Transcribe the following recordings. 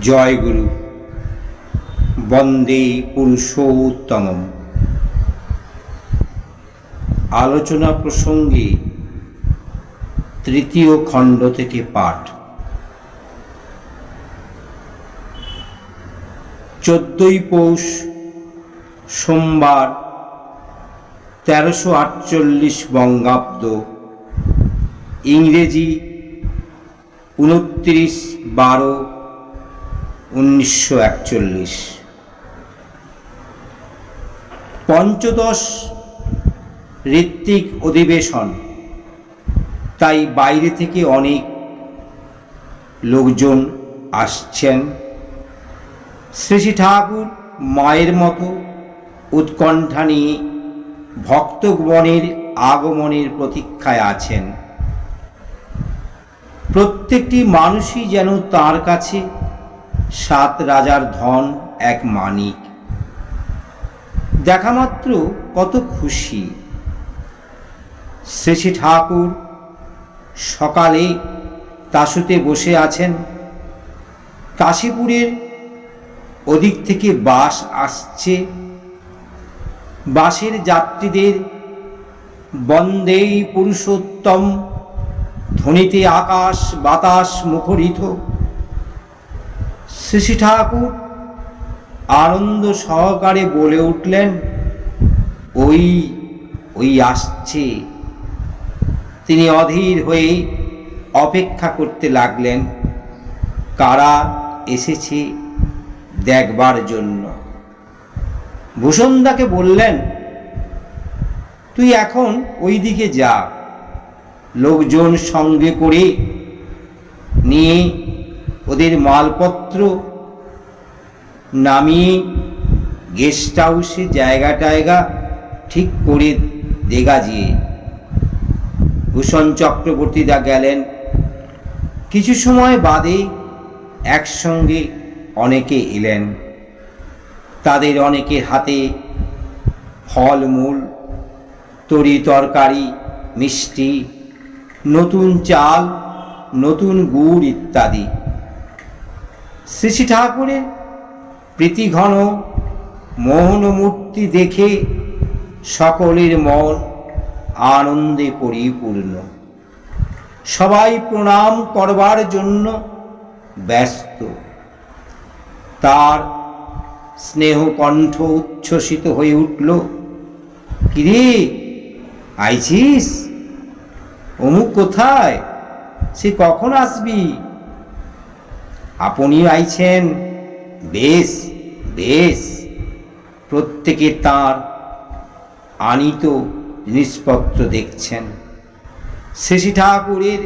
জয় গুরু। বন্দে পুরুষোত্তম আলোচনা প্রসঙ্গে তৃতীয় খণ্ড থেকে পাঠ। চোদ্দই পৌষ সোমবার তেরোশো আটচল্লিশ বঙ্গাব্দ, ইংরেজি উনত্রিশ বারো উনিশশো একচল্লিশ। পঞ্চদশ ঋত্বিক অধিবেশন। তাই বাইরে থেকে অনেক লোকজন আসছেন। শ্রী শ্রী ঠাকুর মায়ের মতো উৎকণ্ঠা নিয়ে ভক্তগণের আগমনের প্রতীক্ষায় আছেন। প্রত্যেকটি মানুষই যেন তার কাছে সাত রাজার ধন এক মানিক। দেখা মাত্র কত খুশি। শ্রী শ্রী ঠাকুর, সকালে তাসুতে বসে আছেন। কাশীপুরের ওদিক থেকে বাস আসছে। বাসের যাত্রীদের, বন্দেই পুরুষোত্তম, ধ্বনিতে আকাশ বাতাস মুখরিত। শ্রী ঠাকুর। আনন্দ সহকারে বলে উঠলেন, ওই ওই আসছে। তিনি অধীর হয়ে অপেক্ষা করতে লাগলেন, কারা এসেছে দেখবার জন্য? ভূষণদাকে বললেন, তুই এখন ওই দিকে যা। লোকজন সঙ্গে করে নিয়ে ওদের মালপত্র নামিয়ে গেস্ট হাউসে জায়গা টায়গা ঠিক করে দেগা যেয়ে। ভূষণ চক্রবর্তীদা গেলেন। কিছু সময় বাদে একসঙ্গে অনেকে এলেন। তাদের অনেকের হাতে ফলমূল, তরি তরকারি, মিষ্টি, নতুন চাল, নতুন গুড় ইত্যাদি। শ্রী ঠাকুরের প্রীতিঘন মোহন মূর্তি দেখে সকলের মন আনন্দে পরিপূর্ণ। সবাই প্রণাম করবার জন্য ব্যস্ত। তার স্নেহ কণ্ঠ উচ্ছ্বসিত হয়ে উঠল, কিরে, আইছিস? অমুক কোথায়? সে কখন আসবি? আপনি আইছেন। বেশ বেশ প্রত্যেকে তার আনিত জিনিসপত্র দেখছেন। শেষি ঠাকুরের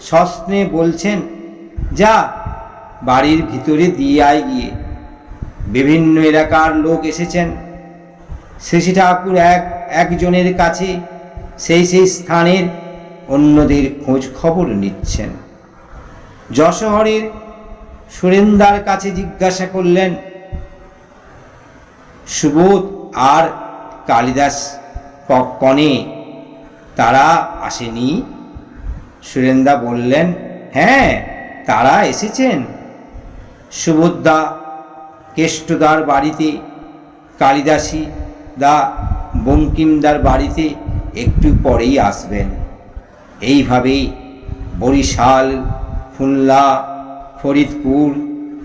সস্নে বলছেন, যা বাড়ির ভিতরে দিয়ে আয় গিয়ে। বিভিন্ন এলাকার লোক এসেছেন। শেষি ঠাকুর এক, একজনের কাছে সেই সেই স্থানের অন্যদের খোঁজ খবর নিচ্ছেন। যশোহরের সুরেন্দার কাছে জিজ্ঞাসা করলেন, সুবোধ আর কালিদাস কনে তারা আসেনি? সুরেন্দা বললেন হ্যাঁ তারা এসেছেন। সুবোধদা কেষ্টদার বাড়িতে, কালিদাসী দা বঙ্কিমদার বাড়িতে একটু পরেই আসবেন। এইভাবেই বরিশাল, খুলনা ফরিদপুর,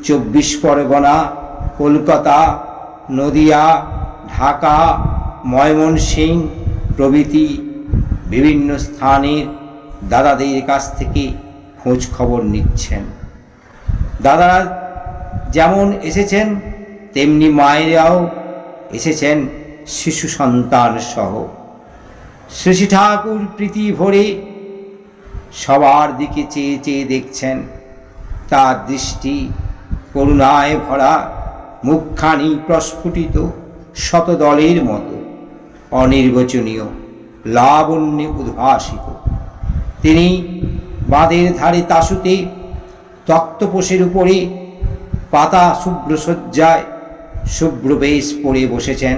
চব্বিশ পরগনা, কলকাতা, নদিয়া, ঢাকা ময়মনসিং প্রভৃতি বিভিন্ন স্থানের দাদাদের কাছ থেকে খোঁজ খবর নিচ্ছেন। দাদারা যেমন এসেছেন, তেমনি মায়েরাও এসেছেন শিশু সন্তান সহ। শ্রী ঠাকুর প্রীতি ভরে সবার দিকে চেয়ে চেয়ে দেখছেন। তার দৃষ্টি, করুণায় ভরা, মুখখানি প্রস্ফুটিত শতদলের মতো, অনির্বচনীয়, লাবণ্যে উদ্ভাসিত। তিনি বাঁধের ধারে তাসুতে তক্তপোষের উপরে পাতা শুভ্র শয্যায় শুভ্র বেশ পরে বসেছেন।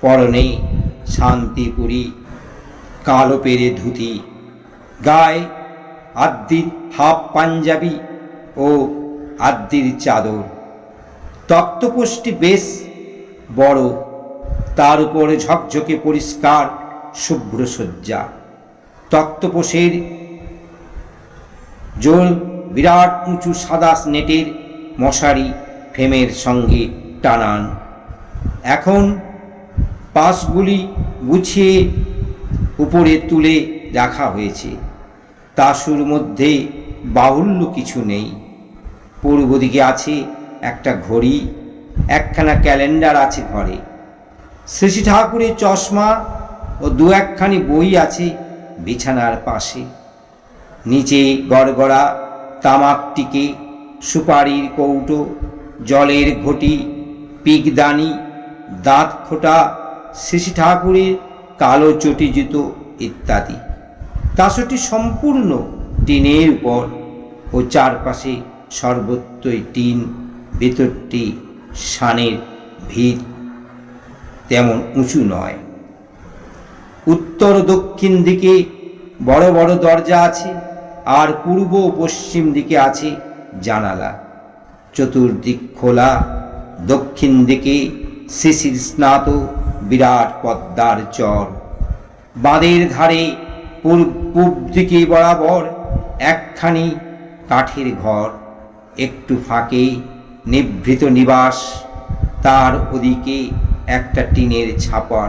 পরনে শান্তিপুরী, কালো পেরে ধুতি, গায়ে আদ্যিত হাফ পাঞ্জাবি ও আদ্যির চাদর। তক্তপোষটি বেশ বড়, তার উপরে ঝকঝকে পরিষ্কার শুভ্র সজ্জা তক্তপোষের জোর বিরাট উঁচু সাদা নেটের মশারি ফ্রেমের সঙ্গে টানান। এখন পাশগুলি গুছিয়ে উপরে তুলে রাখা হয়েছে। তাসুর মধ্যে বাহুল্য কিছু নেই। পূর্ব দিকে আছে একটা ঘড়ি, একখানা ক্যালেন্ডার আছে ঘরে। শ্রী ঠাকুরের চশমা ও দু একখানি বই আছে বিছানার পাশে। নিচে গড়গড়া তামাকটিকে, সুপারির কৌটো, জলের ঘটি, পিকদানি, দাঁত খোটা শ্রী ঠাকুরের কালো চটি জুতো ইত্যাদি। তাসটি সম্পূর্ণ টিনের উপর ও চারপাশে সর্বত্রই টিন, ভেতরটি শানের ভিত, তেমন উঁচু নয়। উত্তর দক্ষিণ দিকে বড় বড় দরজা আছে, আর পূর্ব ও পশ্চিম দিকে আছে জানালা। চতুর্দিক খোলা, দক্ষিণ দিকে শিশির স্নাত, বিরাট পদ্মার চর। বাঁধের ধারে পূর্ব দিকে বরাবর একখানি কাঠের ঘর। একটু ফাঁকে নিভৃত নিবাস, তার ওদিকে একটা টিনের ছাপার।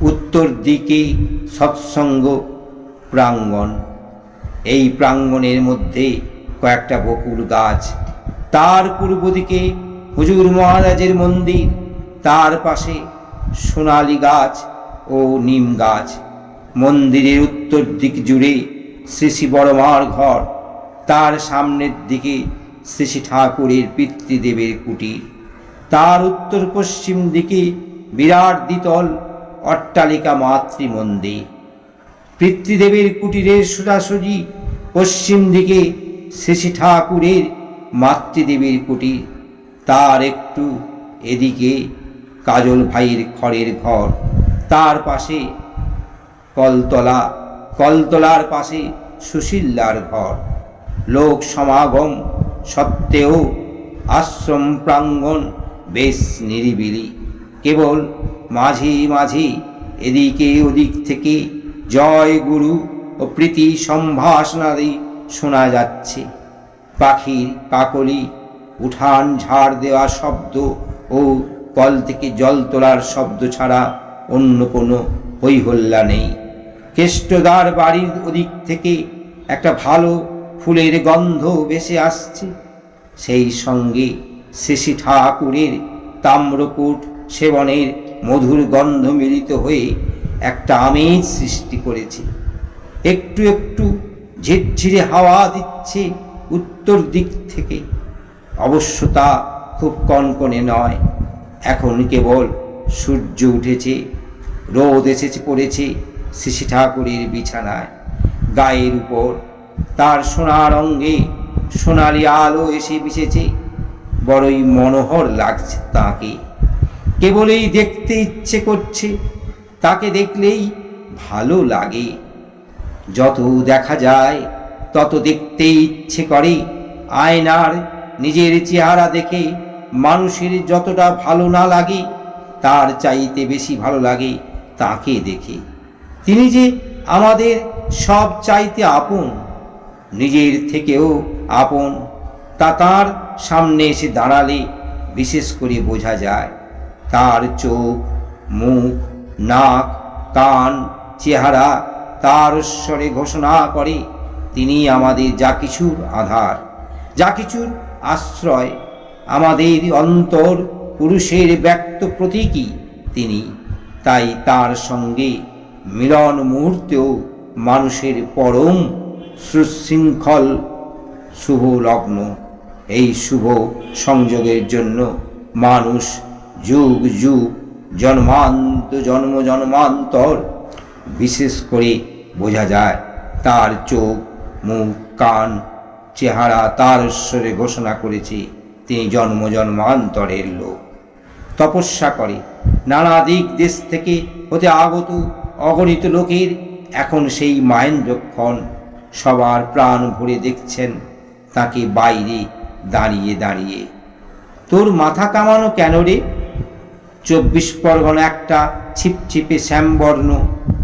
উত্তর দিকে সৎসঙ্গ প্রাঙ্গণ। এই প্রাঙ্গণের মধ্যে কয়েকটা বকুল গাছ। তার পূর্ব দিকে হুজুর মহারাজের মন্দির। তার পাশে সোনালি গাছ ও নিম গাছ। মন্দিরের উত্তর দিক জুড়ে শ্রী বড়মার ঘর। তার সামনের দিকে শ্রী ঠাকুরের পিতৃদেবের কুটির তার উত্তর পশ্চিম দিকে বিরাট দ্বিতল অট্টালিকা মাতৃমন্দির। পিতৃদেবের কুটিরের সোজাসুজি পশ্চিম দিকে শ্রী ঠাকুরের মাতৃদেবীর কুটির তার একটু এদিকে কাজল ভাইয়ের খড়ের ঘর। তার পাশে কলতলা, কলতলার পাশে সুশীল্লার ঘর। লোক সমাগম সত্ত্বেও আশ্রম প্রাঙ্গণ বেশ নিরিবিলি। কেবল মাঝে মাঝে এদিকে ওদিক থেকে জয় গুরু ও প্রীতি সম্ভাষণাদি শোনা যাচ্ছে। পাখির কাকলি উঠান ঝাড় দেওয়া শব্দ ও কল থেকে জল তোলার শব্দ ছাড়া অন্য কোনো হৈহল্লা নেই। কেষ্টদার বাড়ির ওদিক থেকে একটা ভালো ফুলের গন্ধ ভেসে আসছে। সেই সঙ্গে শেষি ঠাকুরের তাম্রকূট সেবনের মধুর গন্ধ মিলিত হয়ে একটা আমেজ সৃষ্টি করেছে। একটু একটু ঝিরঝিরে হাওয়া দিচ্ছে উত্তর দিক থেকে। অবশ্য তা খুব কনকনে নয়। এখন কেবল সূর্য উঠেছে, রোদ এসেছে, পড়েছে শিশি ঠাকুরের বিছানায়। গায়ের উপর তার সোনার অঙ্গে সোনালি আলো এসে মিশেছে। বড়ই মনোহর লাগছে তাকে। কেবলই দেখতে ইচ্ছে করছে, তাকে দেখলেই ভালো লাগে। যত দেখা যায়, তত দেখতে ইচ্ছে করে। আয়নার নিজের চেহারা দেখে মানুষের যতটা ভালো না লাগে, তার চাইতে বেশি ভালো লাগে তাকে দেখে। তিনি যে আমাদের সব চাইতে আপন নিজের থেকেও আপন, তা তার সামনে এসে দাঁড়ালে বিশেষ করে বোঝা যায়, তার চোখ, মুখ, নাক, কান, চেহারা, তার স্বরে ঘোষণা করে, তিনি আমাদের যা কিছুর আধার, যা কিছুর আশ্রয়, আমাদের অন্তর পুরুষের ব্যক্ত প্রতীকী তিনি। তাই তার সঙ্গে মিলন মুহূর্তেও মানুষের পরম সুশৃঙ্খল শুভ লগ্ন এই শুভ সংযোগের জন্য মানুষ যুগ যুগ, জন্মান্ত, জন্ম জন্মান্তর, বিশেষ করে বোঝা যায় তার চোখ, মুখ, কান, চেহারা তার ঈশ্বরে ঘোষণা করেছে তিনি জন্ম জন্মান্তরের লোক। তপস্যা করে। নানা দিক দেশ থেকে হতে আগত অগণিত লোকের এখন সেই মাহেন্দ্রক্ষণ সবার প্রাণ ভরে দেখছেন তাকে বাইরে দাঁড়িয়ে দাঁড়িয়ে। তোর মাথা কামানো কেন রে? চব্বিশ পরগনা একটা ছিপছিপে শ্যামবর্ণ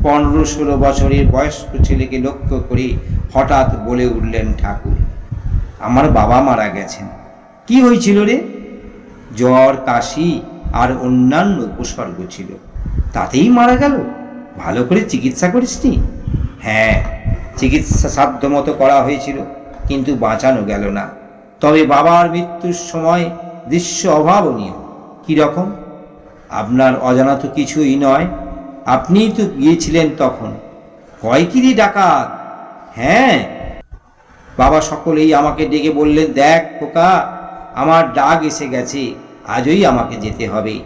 পনেরো ষোলো বছরের বয়স্ক ছেলেকে লক্ষ্য করে হঠাৎ বলে উঠলেন ঠাকুর, আমার বাবা মারা গেছেন। কি হয়েছিল রে? জ্বর, কাশি আর অন্যান্য উপসর্গ ছিল। তাতেই মারা গেল? ভালো করে চিকিৎসা করিসনি? হ্যাঁ চিকিৎসা সাধ্য মতো করা হয়েছিল, কিন্তু বাঁচানো গেল না। তবে বাবার মৃত্যুর সময় দৃশ্য অভাবনীয়। কী রকম? আপনার অজানা তো কিছুই নয়। আপনিই তো গিয়েছিলেন তখন। কয় কিরি ডাকাত? হ্যাঁ। বাবা সকলেই আমাকে ডেকে বললেন, দেখ খোকা, আমার ডাক এসে গেছে। আজই আমাকে যেতে হবে।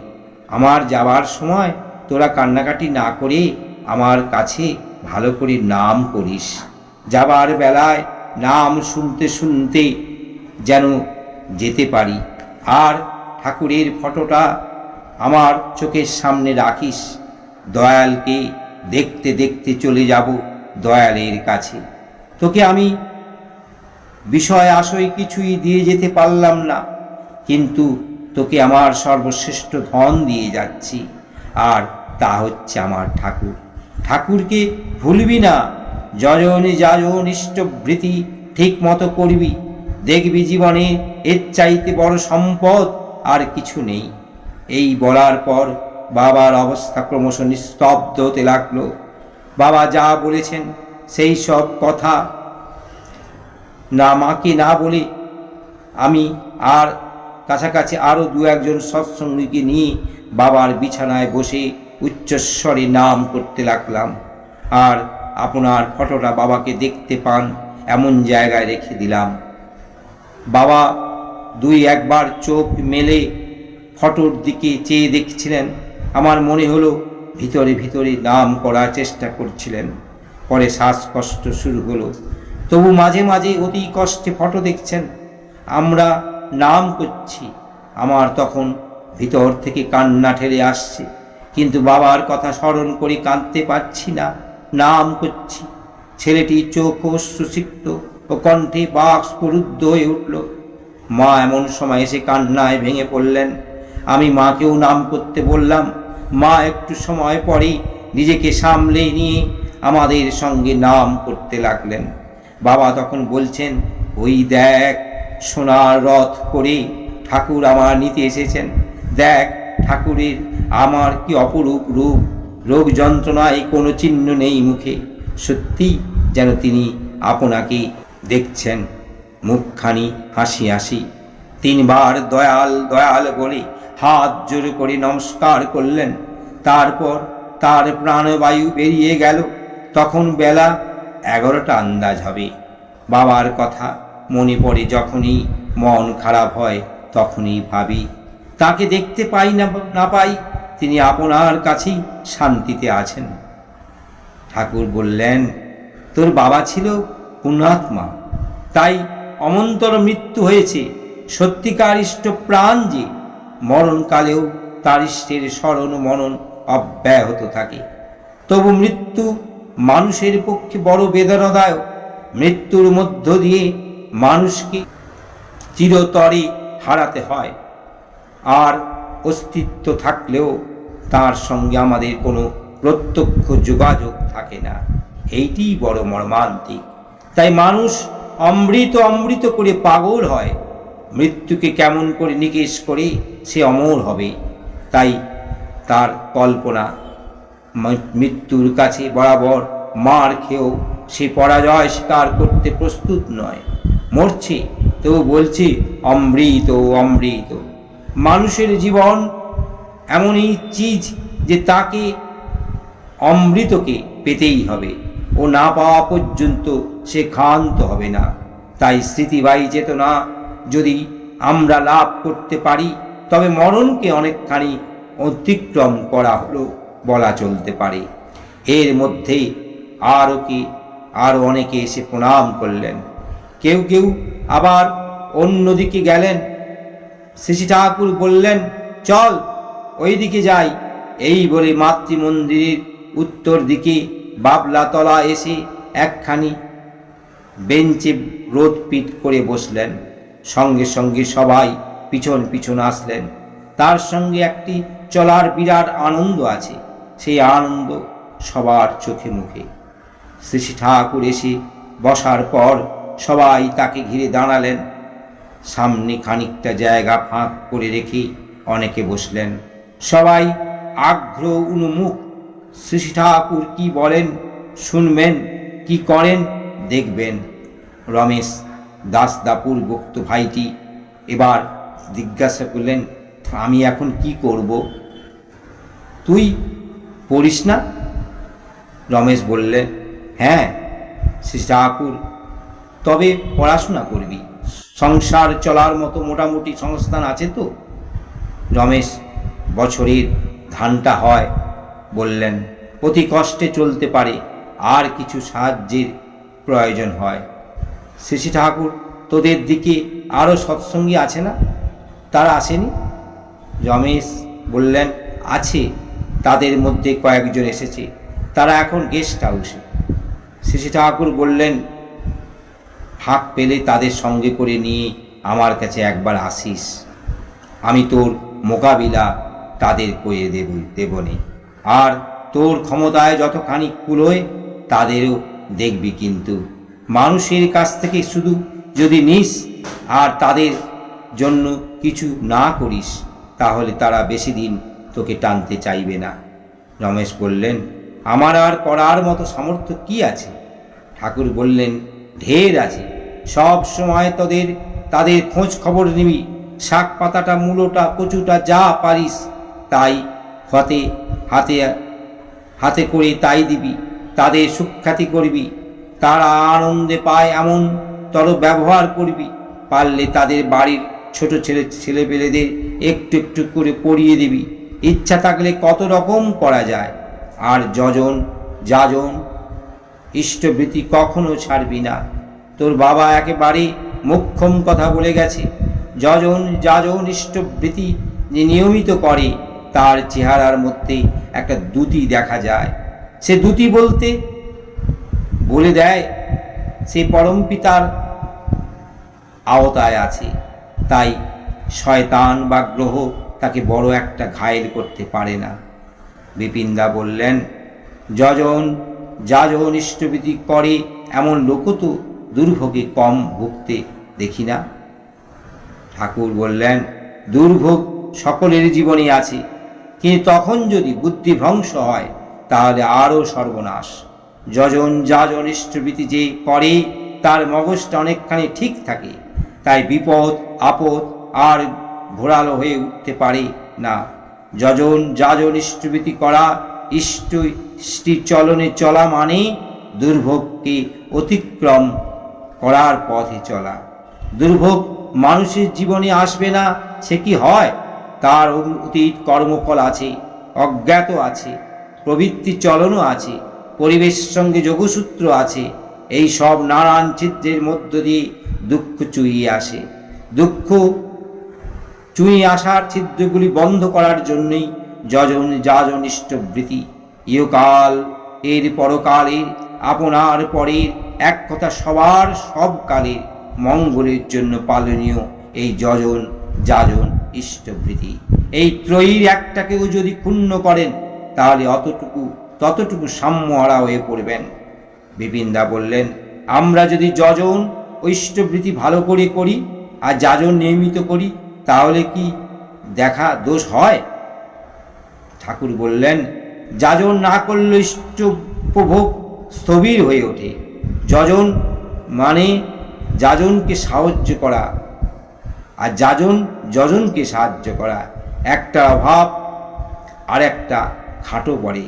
আমার যাবার সময় তোরা কান্নাকাটি না করে আমার কাছে ভালো করে নাম করিস। যাবার বেলায় নাম শুনতে শুনতে যেন যেতে পারি। আর ঠাকুরের ফটোটা আমার চোখের সামনে রাখিস। দয়ালকে দেখতে দেখতে চলে যাব দয়ালের কাছে। তোকে আমি বিষয় আশয় কিছুই দিয়ে যেতে পারলাম না। কিন্তু তোকে আমার সর্বশ্রেষ্ঠ ধন দিয়ে যাচ্ছি। আর তা হচ্ছে আমার ঠাকুর। ঠাকুরকে ভুলবি না। যজনে যাজন ইষ্টভৃতি ঠিক মতো করবি। দেখবি জীবনে এর চাইতে বড় সম্পদ আর কিছু নেই। এই বলার পর বাবার অবস্থা ক্রমশ নিস্তব্ধ হতে লাগল। বাবা যা বলেছেন সেই সব কথা। না মাকে না বলে আমি আর কাছাকাছি আরও দু একজন সৎসঙ্গীকে নিয়ে বাবার বিছানায় বসে উচ্চস্বরে নাম করতে লাগলাম। আর আপনার ফটোটা বাবাকে দেখতে পান, এমন জায়গায় রেখে দিলাম। বাবা দুই একবার চোখ মেলে ফটোর দিকে চেয়ে দেখছিলেন। আমার মনে হলো ভিতরে ভিতরে নাম করার চেষ্টা করছিলেন। পরে শ্বাসকষ্ট শুরু হলো। তবু মাঝে মাঝে অতি কষ্টে ফটো দেখছেন। আমরা নাম করছি। আমার তখন ভিতর থেকে কান্না ঠেলে আসছে। কিন্তু বাবার কথা স্মরণ করে কাঁদতে পারছি না, নাম করছি। ছেলেটি চোখ সুসিক্ত ও কণ্ঠে বাক্স প্ররুদ্ধ হয়ে উঠল। মা এমন সময় এসে কান্নায় ভেঙে পড়লেন। আমি মাকেও নাম করতে বললাম। মা একটু সময় পরেই নিজেকে সামলে নিয়ে আমাদের সঙ্গে নাম করতে লাগলেন। বাবা তখন বলছেন, ওই দেখ, সোনার রথ করে ঠাকুর আমার নিতে এসেছেন। দেখ ঠাকুরের আমার কি অপরূপ রূপ? রোগ যন্ত্রণায় কোনো চিহ্ন নেই মুখে। সত্যি যেন তিনি আপনাকে দেখছেন। মুখখানি হাসি হাসি। তিনবার দয়াল দয়াল বলে হাত জোরে করে নমস্কার করলেন। তারপর তার প্রাণবায়ু বেরিয়ে গেল। তখন বেলা এগারোটা আন্দাজ হবে। বাবার কথা মনে পড়ে যখনই মন খারাপ হয়, তখনই ভাবি তাকে দেখতে পাই না না পাই, তিনি আপনার কাছেই শান্তিতে আছেন। ঠাকুর বললেন, তোর বাবা ছিল পুণাত্মা তাই অমন্তর মৃত্যু হয়েছে। সত্যিকার ইষ্ট প্রাণ যে, মরণকালেও তার ইষ্টের স্মরণ মনন অব্যাহত থাকে। তবু মৃত্যু মানুষের পক্ষে বড় বেদনাদায়ক। মৃত্যুর মধ্য দিয়ে মানুষকে চিরতরে হারাতে হয়। আর অস্তিত্ব থাকলেও তার সঙ্গে আমাদের কোনো প্রত্যক্ষ যোগাযোগ থাকে না। এইটিই বড় মর্মান্তিক। তাই মানুষ অমৃত অমৃত করে পাগল হয়। মৃত্যুকে কেমন করে নিকেশ করে সে অমর হবে। তাই তার কল্পনা মৃত্যুর কাছে বরাবর মার খেয়েও সে পরাজয় স্বীকার করতে প্রস্তুত নয়। মরছে তো বলছে, অমৃত অমৃত। মানুষের জীবন এমনই চিজ যে তাকে অমৃতকে পেতেই হবে ও না পাওয়া পর্যন্ত সে ক্ষান্ত হবে না। তাই স্মৃতিবাহী চেতনা, যদি আমরা লাভ করতে পারি, তবে মরণকে অনেকখানি অতিক্রম করা হলো বলা চলতে পারে। এর মধ্যে আরও কি, আরও অনেকে এসে প্রণাম করলেন। কেউ কেউ আবার অন্যদিকে গেলেন। শ্রী ঠাকুর বললেন, চল ওই দিকে যাই। এই বলে মাতৃমন্দিরের উত্তর দিকে বাবলাতলা এসে একখানি বেঞ্চে রোদ পিট করে বসলেন। সঙ্গে সঙ্গে সবাই পিছন পিছন আসলেন। তার সঙ্গে একটি চলার বিরাট আনন্দ আছে, সেই আনন্দ সবার চোখে মুখে। শ্রী ঠাকুর এসে বসার পর সবাই তাকে ঘিরে দাঁড়ালেন। সামনে খানিকটা জায়গা ফাঁক করে রেখে অনেকে বসলেন। সবাই আগ্রহ উন্মুখ। শ্রী ঠাকুর কি বলেন, শুনবেন, কি করেন, দেখবেন। রমেশ দাস দাপুর বক্ত ভাইটি এবার জিজ্ঞাসা করলেন, আমি এখন কি করব? তুই পড়িস না? রমেশ বললে হ্যাঁ শ্রী ঠাকুর, তবে পড়াশোনা করবি। সংসার চলার মতো মোটামুটি সংস্থান আছে তো? রমেশ, বছরের ধানটা হয়, বললেন, অতি কষ্টে চলতে পারে, আর কিছু সাহায্যের প্রয়োজন হয়। শ্রী ঠাকুর, তোদের দিকে আরও সৎসঙ্গী আছে না? তারা আসেনি? রমেশ বললেন, আছে, তাদের মধ্যে কয়েকজন এসেছে, তারা এখন গেস্ট হাউসে শ্রী ঠাকুর বললেন ফাঁক পেলে তাদের সঙ্গে করে নিয়ে আমার কাছে একবার আসিস। আমি তোর মোকাবিলা তাদের করে দেব দেবনে আর তোর ক্ষমতায় যতখানি কুলোয় তাদেরও দেখবি কিন্তু। মানুষের কাছ থেকে শুধু যদি নিস, আর তাদের জন্য কিছু না করিস, তাহলে তারা বেশি দিন তোকে টানতে চাইবে না। রমেশ বললেন, আমার আর করার মতো সামর্থ্য কি আছে? ঠাকুর বললেন ঢের আছে। সব সময় তোদের, তাদের খোঁজ খবর নিবি। শাক পাতাটা, মূলোটা, কচুটা, যা পারিস, তাই হতে হাতে হাতে করে তাই দিবি। তাদের সুখ্যাতি করবি। তারা আনন্দে পায় এমন তর ব্যবহার করবি। পারলে তাদের বাড়ির ছোট ছেলে, ছেলেপেলেদের একটু একটু করে পড়িয়ে দিবি। ইচ্ছা থাকলে কত রকম করা যায়। আর যজন, যাজন ইষ্টবৃত্তি কখনো ছাড়বি না। তোর বাবা একেবারে মোক্ষম কথা বলে গেছে। যজন, যাজন ইষ্টবৃত্তি যে নিয়মিত করে, তার চেহারার মধ্যে একটা দুতি দেখা যায়। সে দুতি বলতে বলে দেয়, সে পরম পিতার আওতায় আছে। তাই শয়তান বা গ্রহ তাকে বড় একটা ঘায়েল করতে পারে না। বিপিনদা বললেন, যজন যাজন ইষ্টবিধি করে, এমন লোক তো দুর্ভোগে কম ভুগতে দেখি না। ঠাকুর বললেন, দুর্ভোগ সকলের জীবনে আছে, কিন্তু তখন যদি বুদ্ধিভ্রংশ হয়, তাহলে আরও সর্বনাশ। যজন যাজন ইষ্টবিধি যে করে, তার মগজটা অনেকখানি ঠিক থাকে, তাই বিপদ, আপদ আর ঘোরালো হয়ে উঠতে পারে না। যজন যাজন ইষ্টবিধি করা ইষ্ট চলনে চলা মানে দুর্ভোগকে অতিক্রম করার পথে চলা। দুর্ভোগ মানুষের জীবনে আসবে না, সে কি হয়? তার অতীত কর্মফল আছে, অজ্ঞাত আছে, প্রবৃত্তি চলনও আছে পরিবেশ সঙ্গে যোগসূত্র আছে, এই সব নানান চিত্রের মধ্য দিয়ে দুঃখ চুইয়ে আসে। দুঃখ চুঁই আসার ছিদ্রগুলি বন্ধ করার জন্যই যজন যাজন ইষ্টবৃত্তি ইহকাল, এর পরকালের, আপনার পরের, এক কথা সবার সব কালের মঙ্গলের জন্য পালনীয় এই যজন, যাজন ইষ্টবৃত্তি এই ত্রয়ীর একটাকেও যদি ক্ষুণ্ণ করেন, তাহলে অতটুকু, ততটুকু সাম্যহারা হয়ে পড়বেন। বিপিনদা বললেন, আমরা যদি যজন ঐষ্টবৃত্তি ভালো করে করি, আর যাজন নিয়মিত করি, তাহলে কি দেখা দোষ হয়? ঠাকুর বললেন, যাজন না করলে উপভোগ স্থবির হয়ে ওঠে। যজন মানে যাজনকে সাহায্য করা আর যাজন যজনকে সাহায্য করা। একটা অভাব আর একটা খাটো পড়ে।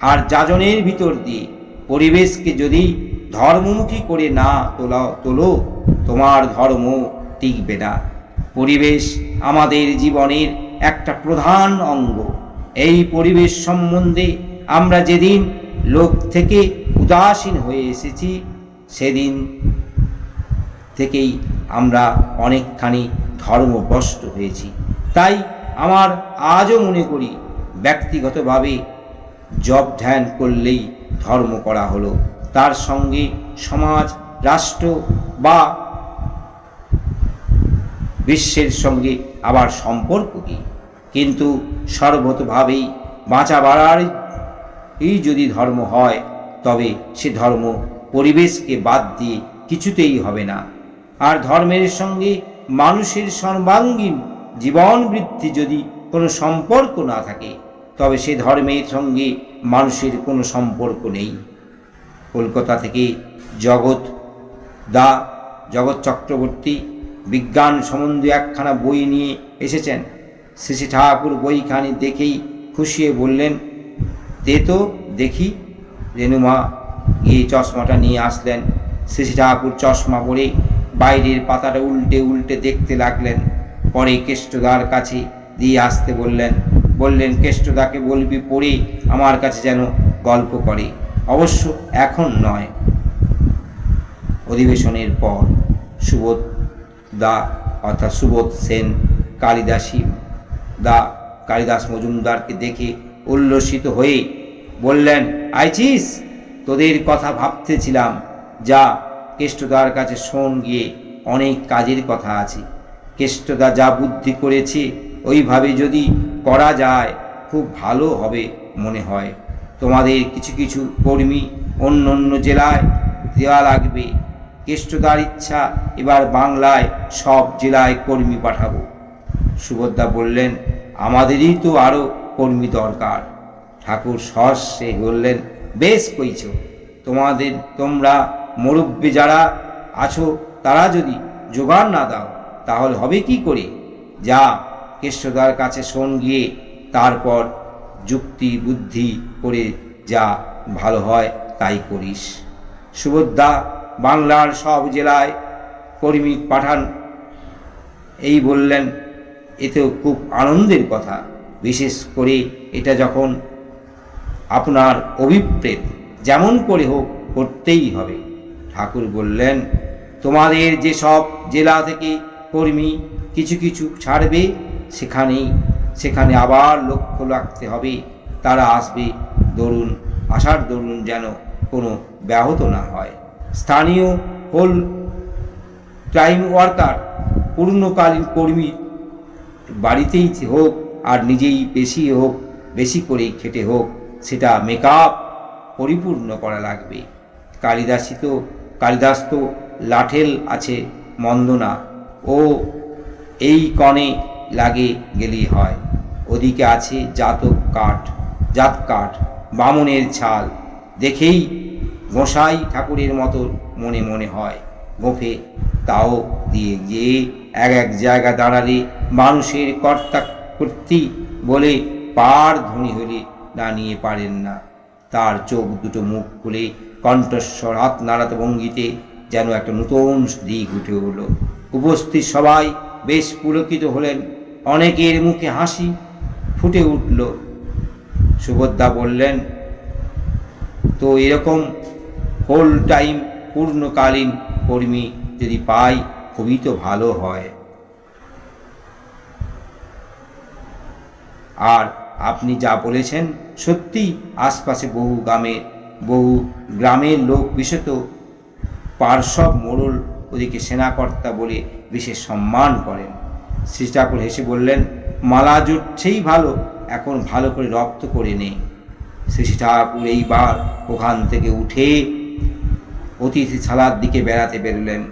আর যাজনের ভিতর দিয়ে পরিবেশকে যদি ধর্মমুখী করে না তোলা, তোলো, তোমার ধর্ম টিকবে না। পরিবেশ আমাদের জীবনের একটা প্রধান অঙ্গ। এই পরিবেশ সম্বন্ধে আমরা যেদিন লোক থেকে উদাসীন হয়ে এসেছি, সেদিন থেকেই আমরা অনেকখানি ধর্মভ্রষ্ট হয়েছি। তাই আমার আজও মনে করি, ব্যক্তিগতভাবে জব ধ্যান করলেই ধর্ম করা হলো। তার সঙ্গে সমাজ, রাষ্ট্র বা বিশ্বের সঙ্গে আবার সম্পর্ক কী? কিন্তু সর্বতভাবেই বাঁচা বাড়ার এই যদি ধর্ম হয়, তবে সে ধর্ম পরিবেশকে বাদ দিয়ে কিছুতেই হবে না। আর ধর্মের সঙ্গে মানুষের সর্বাঙ্গীন জীবন বৃদ্ধি যদি কোনো সম্পর্ক না থাকে, তবে সে ধর্মের সঙ্গে মানুষের কোনো সম্পর্ক নেই। কলকাতা থেকে জগৎ দা জগৎ চক্রবর্তী বিজ্ঞান সম্বন্ধে একখানা বই নিয়ে এসেছেন। শ্রী ঠাকুর বইখানি দেখেই খুশিয়ে বললেন, দে তো, দেখি। রেনুমা গিয়ে চশমাটা নিয়ে আসলেন। শ্রী ঠাকুর চশমা পরে বাইরের পাতাটা উল্টে উল্টে দেখতে লাগলেন। পরে কেষ্টদার কাছে দিয়ে আসতে বললেন বললেন, কেষ্টদাকে বলবি পড়ে আমার কাছে যেন গল্প করে। অবশ্য এখন নয়। অধিবেশনের পর সুবোধ দা অর্থাৎ সুবোধ সেন, কালিদাসী দা কালিদাস মজুমদারকে দেখে উল্লসিত হয়ে বললেন, আইছিস? তোদের কথা ভাবতেছিলাম। যা, কেষ্টদার কাছে শোন গিয়ে, অনেক কাজের কথা আছে। কেষ্টদা যা বুদ্ধি করেছে, ওইভাবে যদি করা যায়, খুব ভালো হবে মনে হয়। তোমাদের কিছু কিছু কর্মী অন্য অন্য জেলায় দেওয়া লাগবে। কেষ্টদার ইচ্ছা, এবার বাংলায় সব জেলায় কর্মী পাঠাবো। সুভদ্রা বললেন, আমাদেরই তো আরও কর্মী দরকার। ঠাকুর সহস্যে বললেন, বেশ কইছ, তোমাদের, তোমরা মুরব্বী যারা আছো, তারা যদি জোগাড় না দাও, তাহলে হবে কি করে? যা কেষ্টদার কাছে শোন গিয়ে, তারপর যুক্তি বুদ্ধি করে যা ভালো হয়, তাই করিস। সুভদ্রা বাংলার সব জেলায় কর্মী পাঠান, এই বললেন এতেও খুব আনন্দের কথা। বিশেষ করে এটা যখন আপনার অভিপ্রেত, যেমন করে হোক করতেই হবে। ঠাকুর বললেন, তোমাদের যে সব জেলা থেকে কর্মী কিছু কিছু ছাড়বে, সেখানেই, সেখানে আবার লক্ষ্য রাখতে হবে। তারা আসবে, দরুন আসার দরুন যেন কোনো ব্যাহত না হয়। স্থানীয় হোল টাইম ওয়ার্কার, পূর্ণকালীন কর্মী বাড়িতেই হোক আর নিজেই বেশি হোক, বেশি করেই খেটে হোক, সেটা মেকআপ পরিপূর্ণ করা লাগবে। কালিদাসী তো, কালিদাস তো লাঠেল আছে মন্দ না ও এই কণে লাগে গেলেই হয়। ওদিকে আছে জাতক কাঠ, জাত কাঠ, বামনের ছাল। দেখেই গোসাই ঠাকুরের মতো মনে মনে হয়। গোফে তাও দিয়ে গিয়ে এক এক জায়গা দাঁড়ালে মানুষের কর্তা কর্তী বলে পার ধ্বনি হলে দাঁড়িয়ে পারেন না। তার চোখ দুটো মুখ খুলে কণ্ঠস্বর হাত নাড়াতে ভঙ্গিতে যেন একটা নতুন দিক উঠে হলো উপস্থিত সবাই বেশ পুলকিত হলেন। অনেকের মুখে হাসি ফুটে উঠল। সুভদ্রা বললেন, তো এরকম হোল টাইম পূর্ণকালীন কর্মী যদি পাই, খুবই তো ভালো হয়। আর আপনি যা বলেছেন সত্যি আশপাশে বহু গ্রামে, বহু গ্রামের লোক বিশেষত পার্শ্বব মোড়ল ওদিকে সেনাকর্তা বলে বিশেষ সম্মান করেন। শ্রী ঠাকুর হেসে বললেন, মালা জুটছেই ভালো, এখন ভালো করে রপ্ত করে নে। শ্রী ঠাকুর এইবার ওখান থেকে উঠে অতিথিশালার দিকে বেড়াতে বেরোলেন।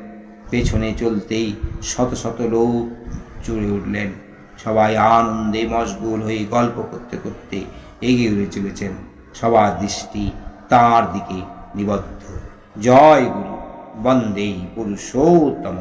পেছনে চলতেই শত শত লোক চড়ে উঠলেন। সবাই আনন্দে মশগুল হয়ে গল্প করতে করতে এগিয়ে চলেছেন। সবার দৃষ্টি তার দিকে নিবদ্ধ। জয় গুরু, বন্দেই পুরুষোত্তম।